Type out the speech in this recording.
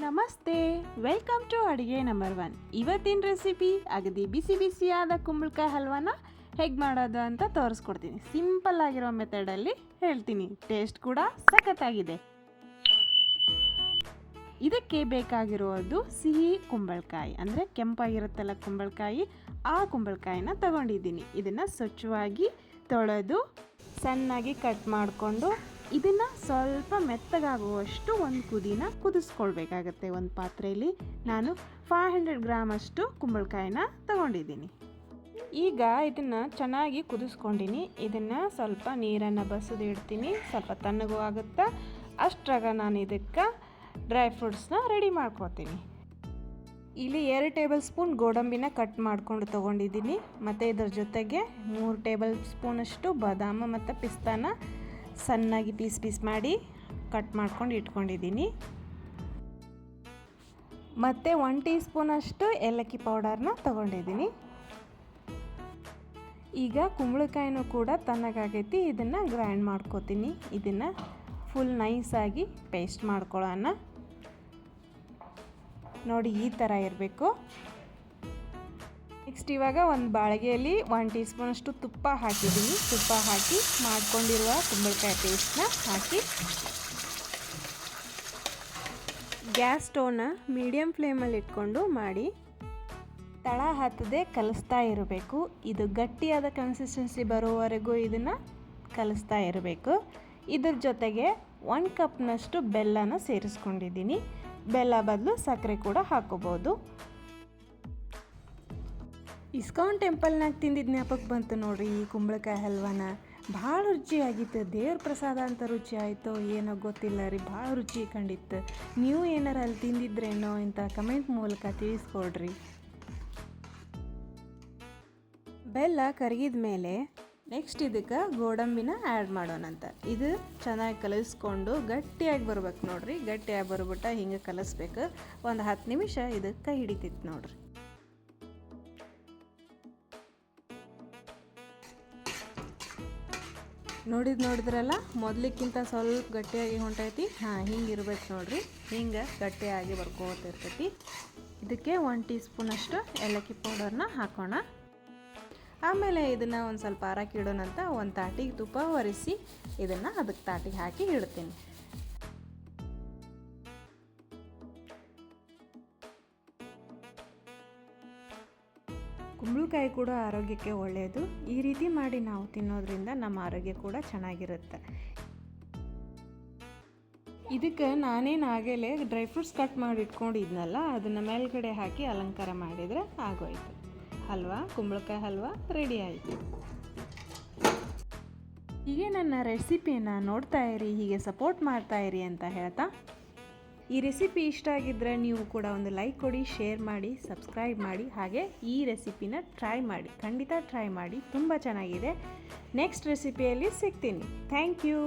ನಮಸ್ತೆ. Welcome to ಅಡುಗೆ number one ಇವತ್ತಿನ ರೆಸಿಪಿ ಅಗದಿ ಬಿಸಿ ಬಿಸಿಯಾದ ಕುಂಬಳಕಾಯಿ ಹಲ್ವಾನ ಹೇಗೆ ಮಾಡೋದು ಅಂತ ತೋರಿಸ್ಕೊಡ್ತೀನಿ. ಸಿಂಪಲ್ ಆಗಿರೋ ಮೆಥಡಲ್ಲಿ ಹೇಳ್ತೀನಿ. ಟೇಸ್ಟ್ ಕೂಡ ಸಖತ್ತಾಗಿದೆ. ಇದಕ್ಕೆ ಬೇಕಾಗಿರೋದು ಸಿಹಿ ಕುಂಬಳಕಾಯಿ. ಅಂದರೆ ಕೆಂಪಾಗಿರುತ್ತಲ್ಲ ಕುಂಬಳಕಾಯಿ, ಆ ಕುಂಬಳಕಾಯಿನ ತಗೊಂಡಿದ್ದೀನಿ. ಇದನ್ನು ಸ್ವಚ್ಛವಾಗಿ ತೊಳೆದು ಸಣ್ಣಾಗಿ ಕಟ್ ಮಾಡಿಕೊಂಡು ಇದನ್ನು ಸ್ವಲ್ಪ ಮೆತ್ತಗಾಗುವಷ್ಟು ಒಂದು ಕುದಿನ ಕುದಿಸ್ಕೊಳ್ಬೇಕಾಗತ್ತೆ ಒಂದು ಪಾತ್ರೆಯಲ್ಲಿ ನಾನು ಫೈವ್ ಹಂಡ್ರೆಡ್ ಗ್ರಾಮ್ ಅಷ್ಟು ಕುಂಬಳಕಾಯಿನ ತಗೊಂಡಿದ್ದೀನಿ. ಈಗ ಇದನ್ನು ಚೆನ್ನಾಗಿ ಕುದಿಸ್ಕೊಂಡಿನಿ. ಇದನ್ನು ಸ್ವಲ್ಪ ನೀರನ್ನು ಬಸಿದು ಇಡ್ತೀನಿ. ಸ್ವಲ್ಪ ತಣ್ಣಗೂ ಆಗುತ್ತಾ? ಅಷ್ಟ್ರಾಗ ನಾನು ಇದಕ್ಕೆ ಡ್ರೈ ಫ್ರೂಟ್ಸ್ನ ರೆಡಿ ಮಾಡ್ಕೊತೀನಿ. ಇಲ್ಲಿ ಎರಡು ಟೇಬಲ್ ಸ್ಪೂನ್ ಗೋಡಂಬಿನ ಕಟ್ ಮಾಡಿಕೊಂಡು ತೊಗೊಂಡಿದ್ದೀನಿ. ಮತ್ತು ಇದ್ರ ಜೊತೆಗೆ ಮೂರು ಟೇಬಲ್ ಸ್ಪೂನಷ್ಟು ಬಾದಾಮ ಮತ್ತು ಪಿಸ್ತಾನ ಸಣ್ಣಾಗಿ ಪೀಸ್ ಪೀಸ್ ಮಾಡಿ ಕಟ್ ಮಾಡ್ಕೊಂಡು ಇಟ್ಕೊಂಡಿದ್ದೀನಿ. ಮತ್ತು ಒನ್ ಟೀ ಸ್ಪೂನಷ್ಟು ಏಲಕ್ಕಿ ಪೌಡರ್ನ ತೊಗೊಂಡಿದ್ದೀನಿ. ಈಗ ಕುಂಬಳಕಾಯಿನೂ ಕೂಡ ತಣ್ಣಗಾಗೈತಿ, ಇದನ್ನು ಗ್ರೈಂಡ್ ಮಾಡ್ಕೋತೀನಿ. ಇದನ್ನು ಫುಲ್ ನೈಸಾಗಿ ಪೇಸ್ಟ್ ಮಾಡ್ಕೊಳ್ಳೋಣ. ನೋಡಿ ಈ ಥರ ಇರಬೇಕು. ನೆಕ್ಸ್ಟ್ ಇವಾಗ ಒಂದು ಬಾಳಿಗೆಯಲ್ಲಿ ಒನ್ ಟೀ ಸ್ಪೂನಷ್ಟು ತುಪ್ಪ ಹಾಕಿದ್ದೀನಿ. ತುಪ್ಪ ಹಾಕಿ ಮಾಡ್ಕೊಂಡಿರುವ ಕುಂಬಳಕಾಯಿ ಪೇಸ್ಟ್ನ ಹಾಕಿ. ಗ್ಯಾಸ್ ಸ್ಟೋವ್ನ ಮೀಡಿಯಮ್ ಫ್ಲೇಮಲ್ಲಿ ಇಟ್ಕೊಂಡು ಮಾಡಿ. ತಳ ಹತ್ತದೆ ಕಲಿಸ್ತಾ ಇರಬೇಕು. ಇದು ಗಟ್ಟಿಯಾದ ಕನ್ಸಿಸ್ಟೆನ್ಸಿ ಬರೋವರೆಗೂ ಇದನ್ನು ಕಲಿಸ್ತಾ ಇರಬೇಕು. ಇದ್ರ ಜೊತೆಗೆ ಒನ್ ಕಪ್ನಷ್ಟು ಬೆಲ್ಲನ ಸೇರಿಸ್ಕೊಂಡಿದ್ದೀನಿ. ಬೆಲ್ಲ ಬದಲು ಸಕ್ಕರೆ ಕೂಡ ಹಾಕೋಬೋದು. ಇಸ್ಕಾನ್ ಟೆಂಪಲ್ನಾಗ ತಿಂದಿದ್ದ ಜ್ಞಾಪಕ ಬಂತು ನೋಡ್ರಿ ಈ ಕುಂಬಳಕಾಯಿ ಹಲ್ವಾನ. ಭಾಳ ರುಚಿಯಾಗಿತ್ತು, ದೇವ್ರ ಪ್ರಸಾದ ಅಂತ ರುಚಿ ಆಯಿತು ಏನೋ ಗೊತ್ತಿಲ್ಲ ರೀ, ಭಾಳ ರುಚಿ ಕಂಡಿತ್ತು. ನೀವು ಏನಾರು ಅಲ್ಲಿ ತಿಂದಿದ್ರೇನೋ ಅಂತ ಕಮೆಂಟ್ ಮೂಲಕ ತಿಳಿಸ್ಕೊಡ್ರಿ. ಬೆಲ್ಲ ಕರಗಿದ ಮೇಲೆ ನೆಕ್ಸ್ಟ್ ಇದಕ್ಕೆ ಗೋಡಂಬಿನ ಆ್ಯಡ್ ಮಾಡೋಣಂತ. ಇದು ಚೆನ್ನಾಗಿ ಕಲಸ್ಕೊಂಡು ಗಟ್ಟಿಯಾಗಿ ಬರ್ಬೇಕು ನೋಡ್ರಿ, ಗಟ್ಟಿಯಾಗಿ ಬರ್ಬಿಟ್ಟ ಹಿಂಗೆ ಕಲಿಸ್ಬೇಕು. ಒಂದು ಹತ್ತು ನಿಮಿಷ ಇದಕ್ಕೆ ಹಿಡಿತಿತ್ತು ನೋಡ್ರಿ. ನೋಡಿದ್ ನೋಡಿದ್ರಲ್ಲ, ಮೊದ್ಲಿಕ್ಕಿಂತ ಸ್ವಲ್ಪ ಗಟ್ಟಿಯಾಗಿ ಹೊಂಟೈತಿ. ಹಾಂ, ಹಿಂಗೆ ಇರ್ಬೇಕು ನೋಡ್ರಿ. ಹಿಂಗೆ ಗಟ್ಟಿಯಾಗಿ ಬರ್ಕೋತಿರ್ತೈತಿ ಇದಕ್ಕೆ ಒನ್ ಟೀ ಸ್ಪೂನಷ್ಟು ಏಲಕ್ಕಿ ಪೌಡರ್ನ ಹಾಕೋಣ. ಆಮೇಲೆ ಇದನ್ನು ಒಂದು ಸ್ವಲ್ಪ ಆರಕ್ಕೆ ಇಡೋಣಂತ ಒಂದು ತಾಟಿಗೆ ತುಪ್ಪ ಒರೆಸಿ ಇದನ್ನು ಅದಕ್ಕೆ ತಾಟಿಗೆ ಹಾಕಿ ಇಡ್ತೀನಿ. ಕುಂಬಳಕಾಯಿ ಕೂಡ ಆರೋಗ್ಯಕ್ಕೆ ಒಳ್ಳೆಯದು. ಈ ರೀತಿ ಮಾಡಿ ನಾವು ತಿನ್ನೋದ್ರಿಂದ ನಮ್ಮ ಆರೋಗ್ಯ ಕೂಡ ಚೆನ್ನಾಗಿರುತ್ತೆ. ಇದಕ್ಕೆ ನಾನೇನು ಆಗಲೇ ಡ್ರೈ ಫ್ರೂಟ್ಸ್ ಕಟ್ ಮಾಡಿ ಇಟ್ಕೊಂಡಿದ್ನಲ್ಲ, ಅದನ್ನು ಮೇಲ್ಗಡೆ ಹಾಕಿ ಅಲಂಕಾರ ಮಾಡಿದರೆ ಆಗೋಯಿತು. ಹಲ್ವಾ, ಕುಂಬಳಕಾಯಿ ಹಲ್ವಾ ರೆಡಿ ಆಯಿತು. ಹೀಗೆ ನನ್ನ ರೆಸಿಪಿಯನ್ನು ನೋಡ್ತಾ ಇರಿ, ಹೀಗೆ ಸಪೋರ್ಟ್ ಮಾಡ್ತಾ ಇರಿ ಅಂತ ಹೇಳ್ತಾ ಈ ರೆಸಿಪಿ ಇಷ್ಟ ಆಗಿದ್ದರೆ ನೀವು ಕೂಡ ಒಂದು ಲೈಕ್ ಕೊಡಿ ಶೇರ್ ಮಾಡಿ ಸಬ್ಸ್ಕ್ರೈಬ್ ಮಾಡಿ, ಹಾಗೆ ಈ ರೆಸಿಪಿನ ಟ್ರೈ ಮಾಡಿ, ಖಂಡಿತ ಟ್ರೈ ಮಾಡಿ. ತುಂಬ ಚೆನ್ನಾಗಿದೆ. ನೆಕ್ಸ್ಟ್ ರೆಸಿಪಿಯಲ್ಲಿ ಸಿಗ್ತೀನಿ. Thank you